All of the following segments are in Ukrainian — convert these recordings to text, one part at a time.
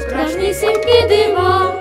Страшнісінькі дива.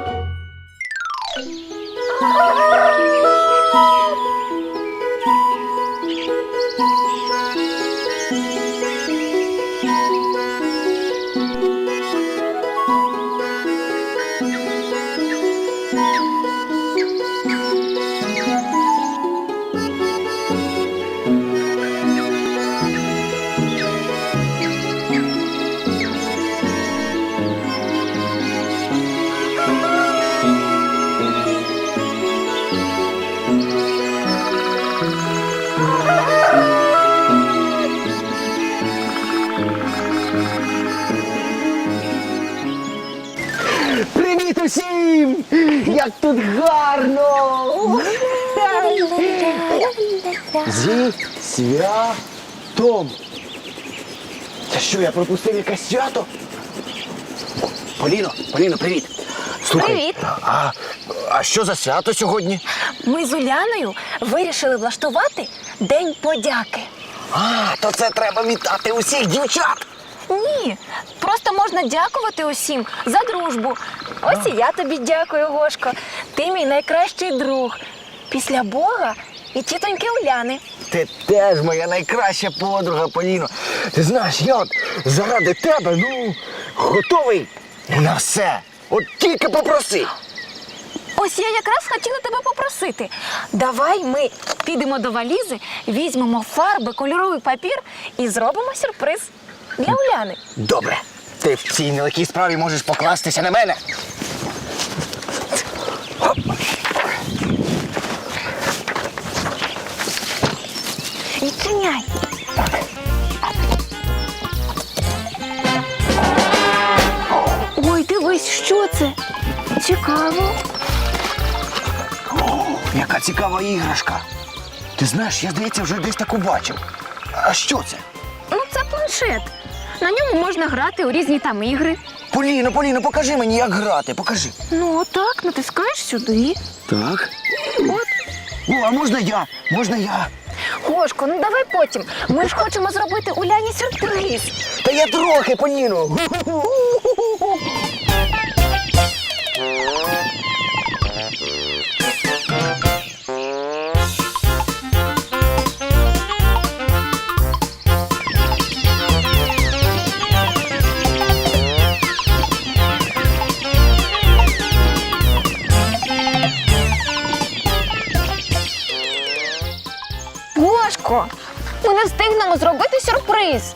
Привіт усім! Як тут гарно! Зі святом! Це що, я пропустив якесь свято? Поліно, Поліно, привіт! Слухай, Привіт. А, а що за свято сьогодні? Ми з Уляною вирішили влаштувати День подяки. А, то це треба вітати усіх дівчат! Ні, просто можна дякувати усім за дружбу. Ось і я тобі дякую, Гошко. Ти мій найкращий друг. Після Бога і тітоньки Уляни. Ти теж моя найкраща подруга, Поліно. Ти знаєш, я от заради тебе, ну, готовий на все. От тільки попроси. Ось я якраз хотіла тебе попросити. Давай ми підемо до валізи, візьмемо фарби, кольоровий папір і зробимо сюрприз для Уляни. Добре, ти в цій нелегкій справі можеш покластися на мене. Відчиняй. Ой, дивись, що це? Цікаво. Яка цікава іграшка. Ти знаєш, я здається, вже десь таку бачив. А що це? Ну, це планшет. На ньому можна грати у різні там ігри. Поліно, Поліно, покажи мені, як грати. Покажи. Ну, отак, натискаєш сюди. Так. От. О, а можна я? Можна я? Гошко, ну давай потім. Ми ж хочемо зробити Уляні сюрприз. Та я трохи, Поліно. Гошко, ми не встигнемо зробити сюрприз.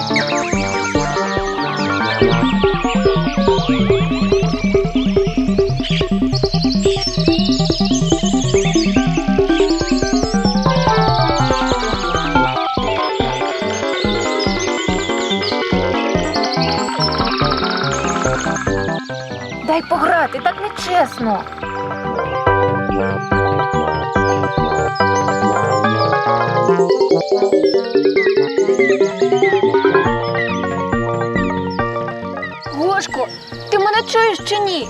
пограти, так нечесно. Гошко, ти мене чуєш чи ні?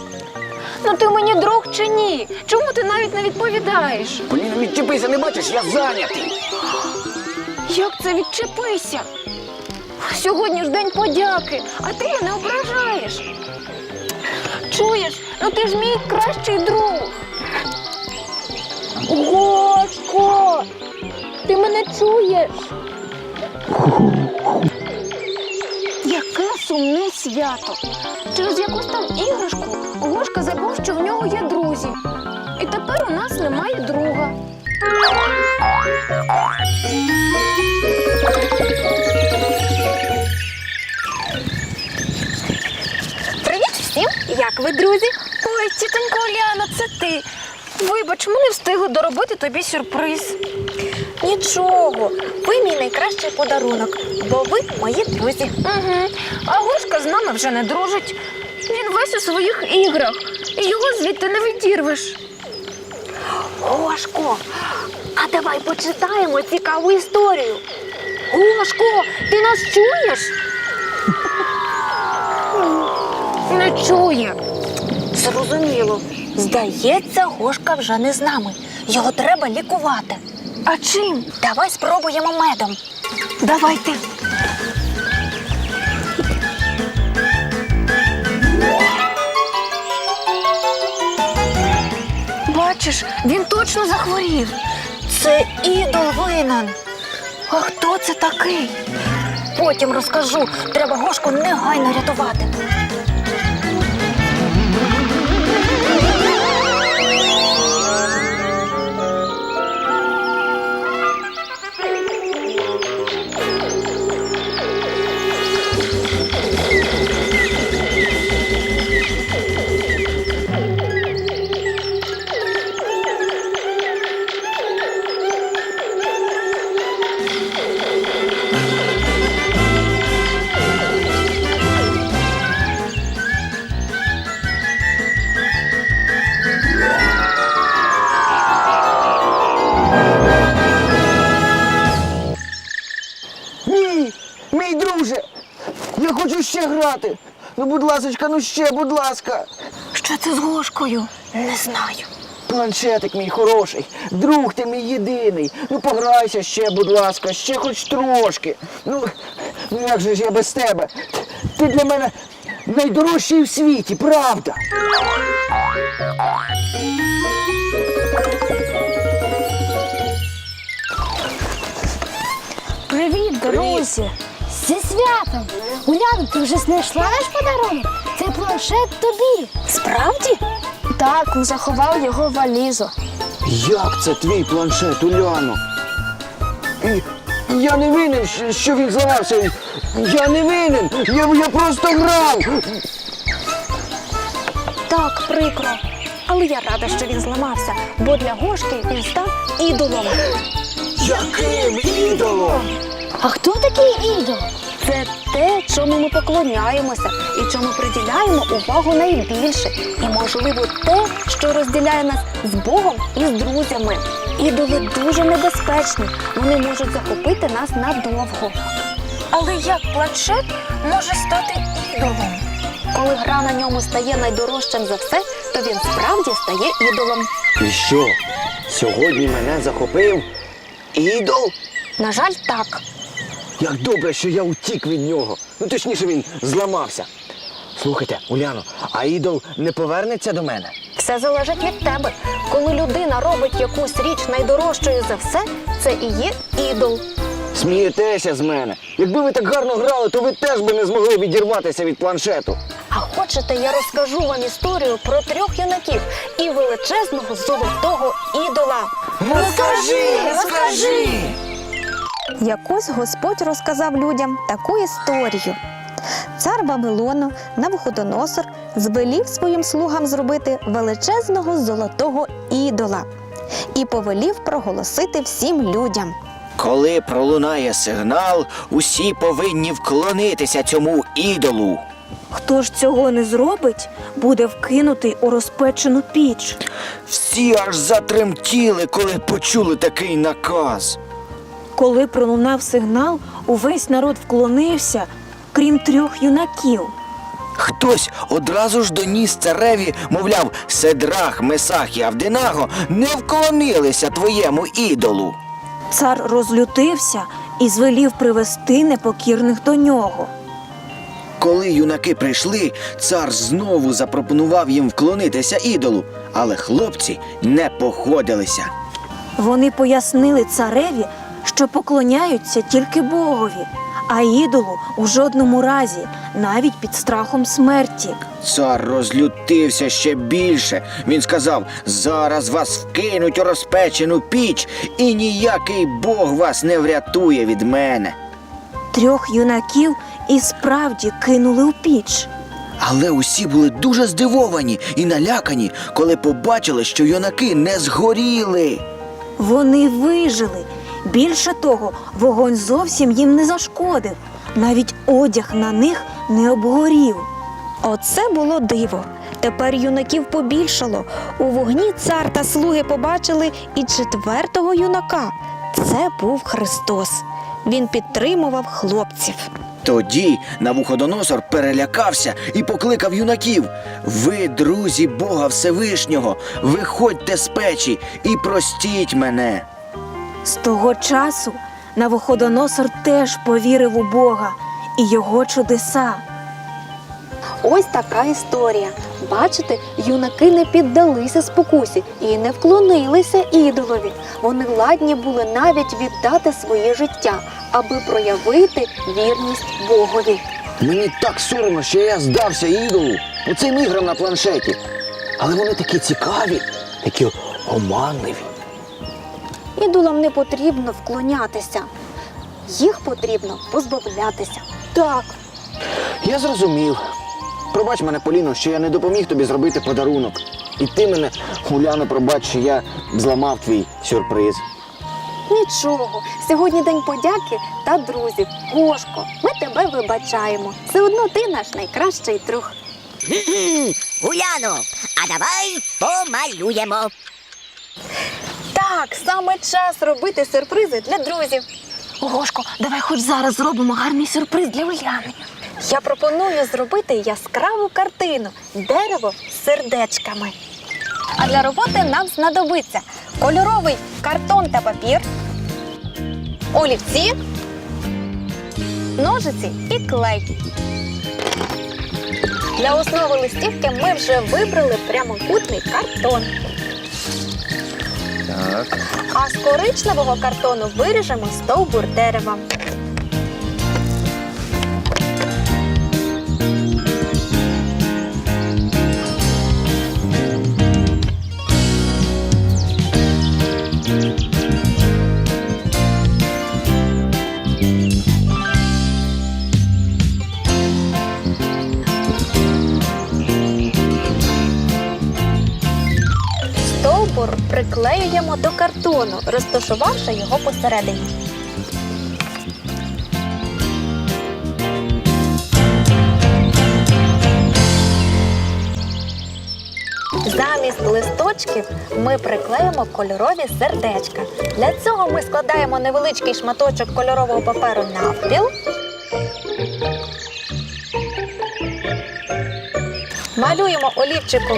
Ну ти мені друг чи ні? Чому ти навіть не відповідаєш? Поліно, відчепися, не бачиш, я зайнятий. Як це відчепися? Сьогодні ж день подяки, а ти мене ображаєш. Чуєш, ну ти ж мій кращий друг. Гошко, ти мене чуєш? Яке сумне свято. Через якусь там іграшку Гошка забув, що в нього є друзі. І тепер у нас немає друга. Ви, друзі? Ой, тітонько Оляна, це ти. Вибач, ми не встигли доробити тобі сюрприз. Нічого, ви мій найкращий подарунок, бо ви мої друзі. Угу. А Гошка з нами вже не дружить. Він весь у своїх іграх, і його звідти не відірвеш. Гошко, а давай почитаємо цікаву історію. Гошко, ти нас чуєш? Не чує. Зрозуміло. Здається, Гошка вже не з нами. Його треба лікувати. А чим? Давай спробуємо медом. Давайте. Бачиш, він точно захворів. Це ідол винен. А хто це такий? Потім розкажу. Треба Гошку негайно рятувати. Ласочка, ну ще, будь ласка. Що це з Гошкою? Не знаю. Планшетик мій хороший, друг ти мій єдиний. Ну пограйся ще, будь ласка, ще хоч трошки. Ну, ну як же ж я без тебе? Ти для мене найдорожчий в світі, правда? Привіт, друзі! Зі святом! Уляна, ти вже знайшла наш подарунок? Це планшет тобі. Справді? Так, заховав його в валізу. Як це твій планшет, Уляно? І я не винен, що- що він зламався. Я не винен. Я, я просто грав. Так, прикро. Але я рада, що він зламався, бо для Гошки він став ідолом. Яким ідолом? А хто такий ідол? Це те, чому ми поклоняємося і чому приділяємо увагу найбільше. І, можливо, те, що розділяє нас з Богом і з друзями. Ідоли дуже небезпечні, вони можуть захопити нас надовго. Але як планшет може стати ідолом? Коли гра на ньому стає найдорожчим за все, то він справді стає ідолом. І що? Сьогодні мене захопив ідол? На жаль, так. Як добре, що я утік від нього. Ну точніше, він зламався. Слухайте, Уляно, а ідол не повернеться до мене? Все залежить від тебе. Коли людина робить якусь річ найдорожчою за все, це і є ідол. Смієтеся з мене. Якби ви так гарно грали, то ви теж би не змогли відірватися від планшету. А хочете, я розкажу вам історію про трьох юнаків і величезного золотого ідола. Розкажи, розкажи! Якось Господь розказав людям таку історію. Цар Вавилону Навуходоносор звелів своїм слугам зробити величезного золотого ідола і повелів проголосити всім людям. Коли пролунає сигнал, усі повинні вклонитися цьому ідолу. Хто ж цього не зробить, буде вкинутий у розпечену піч. Всі аж затремтіли, коли почули такий наказ. Коли пролунав сигнал, увесь народ вклонився, крім трьох юнаків. Хтось одразу ж доніс цареві, мовляв, Седрах, Месах і Авдинаго не вклонилися твоєму ідолу. Цар розлютився і звелів привести непокірних до нього. Коли юнаки прийшли, цар знову запропонував їм вклонитися ідолу, але хлопці не походилися. Вони пояснили цареві, що поклоняються тільки Богові, а ідолу у жодному разі, навіть під страхом смерті. Цар розлютився ще більше. Він сказав: зараз вас вкинуть у розпечену піч, і ніякий Бог вас не врятує від мене. Трьох юнаків і справді кинули у піч. Але усі були дуже здивовані і налякані, коли побачили, що юнаки не згоріли. Вони вижили. Більше того, вогонь зовсім їм не зашкодив. Навіть одяг на них не обгорів. Оце було диво. Тепер юнаків побільшало. У вогні цар та слуги побачили і четвертого юнака. Це був Христос. Він підтримував хлопців. Тоді Навуходоносор перелякався і покликав юнаків: Ви, друзі Бога Всевишнього, виходьте з печі і простіть мене. З того часу Навуходоносор теж повірив у Бога і його чудеса. Ось така історія. Бачите, юнаки не піддалися спокусі і не вклонилися ідолові. Вони ладні були навіть віддати своє життя, аби проявити вірність Богові. Мені так соромно, що я здався ідолу оцим іграм на планшеті. Але вони такі цікаві, такі оманливі. Ідолам не потрібно вклонятися, їх потрібно позбавлятися. Так, Я зрозумів. Пробач мене, Поліно, що я не допоміг тобі зробити подарунок. І ти мене, Уляно, пробач, що я зламав твій сюрприз. Нічого, сьогодні день подяки та друзів. Гошко, ми тебе вибачаємо. Все одно ти наш найкращий друг. Уляно, а давай помалюємо. Так, саме час робити сюрпризи для друзів. Гошко, давай хоч зараз зробимо гарний сюрприз для Уляни. Я пропоную зробити яскраву картину дерево з сердечками. А для роботи нам знадобиться кольоровий картон та папір, олівці, ножиці і клей. Для основи листівки ми вже вибрали прямокутний картон. Так. А з коричневого картону виріжемо стовбур дерева. Стовбур приклеюємо до картону, розташувавши його посередині. Замість листочків ми приклеїмо кольорові сердечка. Для цього ми складаємо невеличкий шматочок кольорового паперу навпіл. Малюємо олівчиком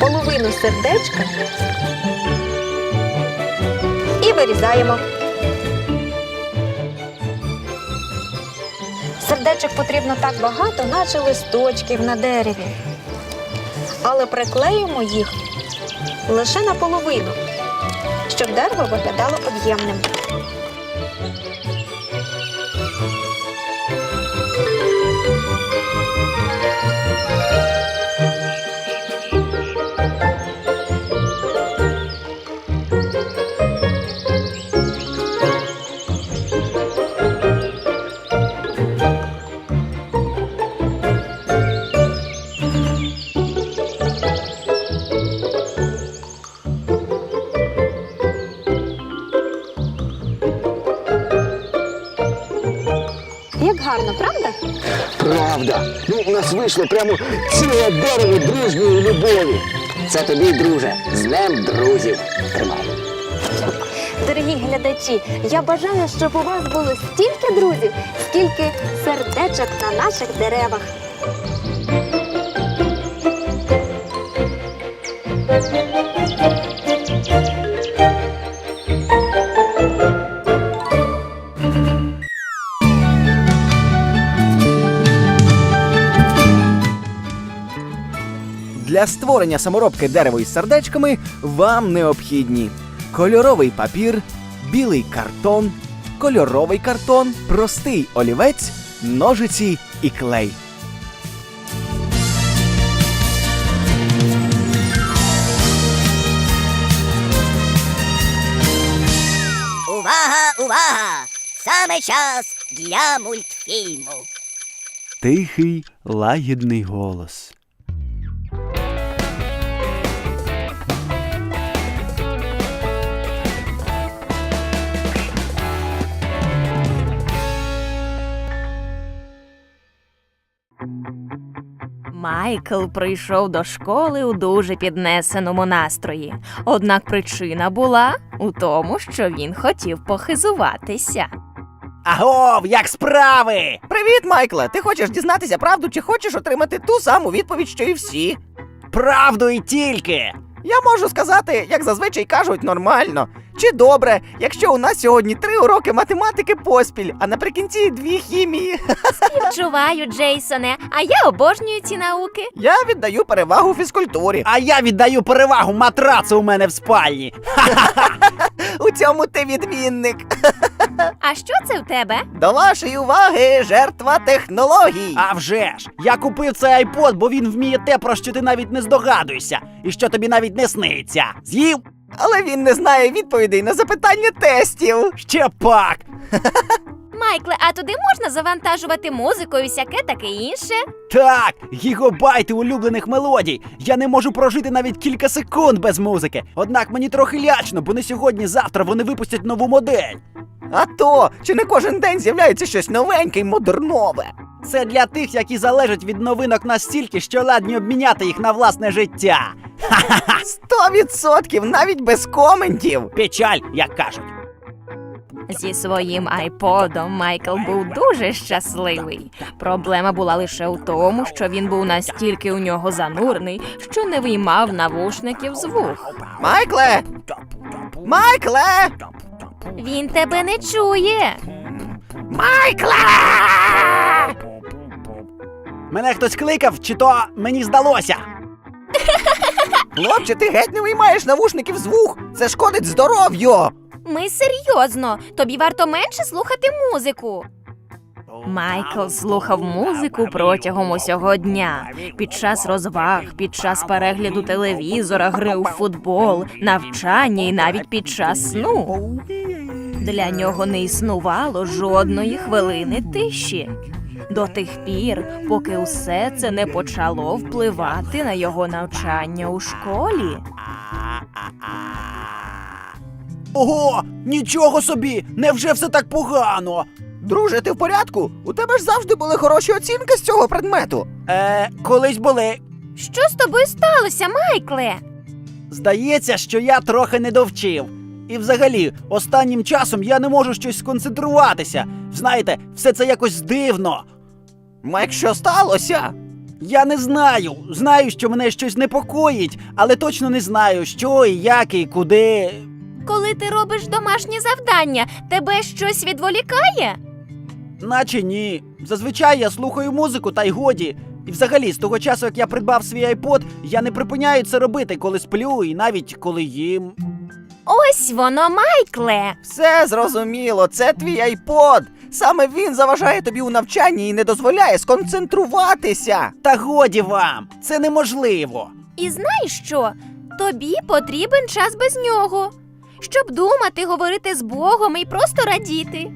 половину сердечка і вирізаємо. Сердечок потрібно так багато, наче листочків на дереві. Але приклеїмо їх лише наполовину, щоб дерево виглядало об'ємним. Нас вийшло прямо ціле дерево дружньої любові. Це тобі, друже, з днем друзів. Тримай. Дорогі глядачі, я бажаю, щоб у вас було стільки друзів, скільки сердечок на наших деревах. Для створення саморобки дерева із сердечками вам необхідні кольоровий папір, білий картон, кольоровий картон, простий олівець, ножиці і клей. Увага, увага! Саме час для мультфільму. Тихий лагідний голос. Майкл прийшов до школи у дуже піднесеному настрої. Однак причина була у тому, що він хотів похизуватися. Агов, як справи? Привіт, Майкле! Ти хочеш дізнатися правду чи хочеш отримати ту саму відповідь, що і всі? Правду і тільки. Я можу сказати, як зазвичай кажуть, нормально. Чи добре, якщо у нас сьогодні три уроки математики поспіль, а наприкінці дві хімії. Співчуваю, Джейсоне, а я обожнюю ці науки. Я віддаю перевагу фізкультурі. А я віддаю перевагу матрацу у мене в спальні. У цьому ти відмінник. А що це в тебе? До вашої уваги, жертва технологій. А вже ж, я купив цей айпод, бо він вміє те, про що ти навіть не здогадуєшся, і що тобі навіть не сниться. З'їв? Але він не знає відповідей на запитання тестів. Ще пак. Майкле, а туди можна завантажувати музику і всяке таке інше? Так, гігабайти улюблених мелодій. Я не можу прожити навіть кілька секунд без музики. Однак мені трохи лячно, бо не сьогодні-завтра вони випустять нову модель. А то, чи не кожен день з'являється щось новеньке й модернове? Це для тих, які залежать від новинок настільки, що ладні обміняти їх на власне життя. Сто відсотків, навіть без коментів. Печаль, як кажуть. Зі своїм айподом Майкл був дуже щасливий. Проблема була лише у тому, що він був настільки у нього занурений, що не виймав навушників з вух. Майкле! Майкле! Він тебе не чує. Майкле! Мене хтось кликав, чи то мені здалося. Хлопче, ти геть не виймаєш навушників з вух. Це шкодить здоров'ю. Ми серйозно, тобі варто менше слухати музику. Майкл слухав музику протягом усього дня. Під час розваг, під час перегляду телевізора, гри у футбол, навчання і навіть під час сну. Для нього не існувало жодної хвилини тиші. До тих пір, поки усе це не почало впливати на його навчання у школі. Ого, нічого собі! Невже все так погано? Друже, ти в порядку? У тебе ж завжди були хороші оцінки з цього предмету. Е, колись були. Що з тобою сталося, Майкле? Здається, що я трохи не довчив. І взагалі, останнім часом я не можу щось сконцентруватися. Знаєте, все це якось дивно. Майк, що сталося? Я не знаю. Знаю, що мене щось непокоїть, але точно не знаю, що і як і куди. Коли ти робиш домашні завдання, тебе щось відволікає? Наче ні. Зазвичай я слухаю музику та й годі. І взагалі, з того часу, як я придбав свій айпод, я не припиняю це робити, коли сплю, і навіть коли їм. Ось воно, Майкле. Все зрозуміло, це твій айпод. Саме він заважає тобі у навчанні і не дозволяє сконцентруватися. Та годі вам! Це неможливо. І знаєш що? Тобі потрібен час без нього, щоб думати, говорити з Богом і просто радіти.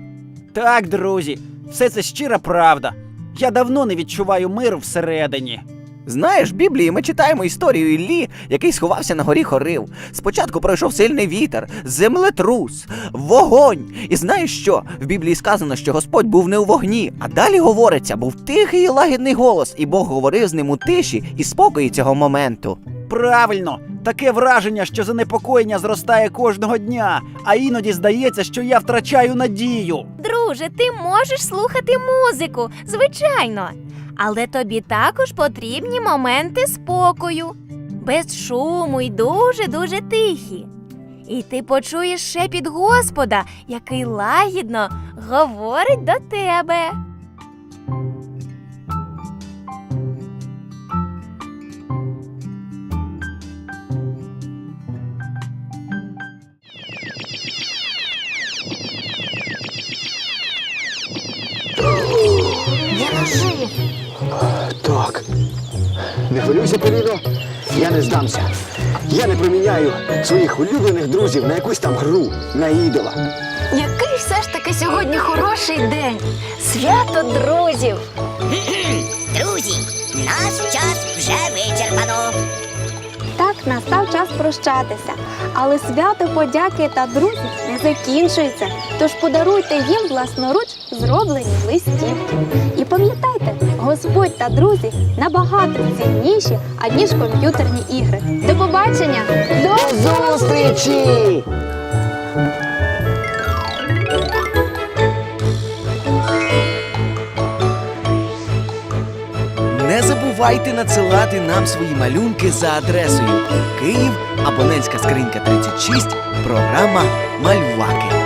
Так, друзі, все це щира правда. Я давно не відчуваю миру всередині. Знаєш, в Біблії ми читаємо історію Іллі, який сховався на горі Хорив. Спочатку пройшов сильний вітер, землетрус, вогонь. І знаєш що? В Біблії сказано, що Господь був не у вогні, а далі говориться, був тихий і лагідний голос, і Бог говорив з ним у тиші і спокої цього моменту. Правильно, таке враження, що занепокоєння зростає кожного дня, а іноді здається, що я втрачаю надію. Друже, ти можеш слухати музику, звичайно. Але тобі також потрібні моменти спокою, без шуму й дуже-дуже тихі. І ти почуєш шепіт Господа, який лагідно говорить до тебе. Ожив. Так. Не хвилюйся, Поліно. Я не здамся. Я не проміняю своїх улюблених друзів на якусь там гру, на ідола. Який все ж таки сьогодні хороший день! Свято друзів! Друзі, наш час вже вичерпано. Так настав час прощатися, але свято подяки та друзів не закінчується. Тож подаруйте їм власноруч зроблені листівки. І пам'ятайте, Господь та друзі набагато цінніші, аніж комп'ютерні ігри. До побачення! До зустрічі! Не забувайте надсилати нам свої малюнки за адресою Київ, абонентська скринька 36, програма Мальваки.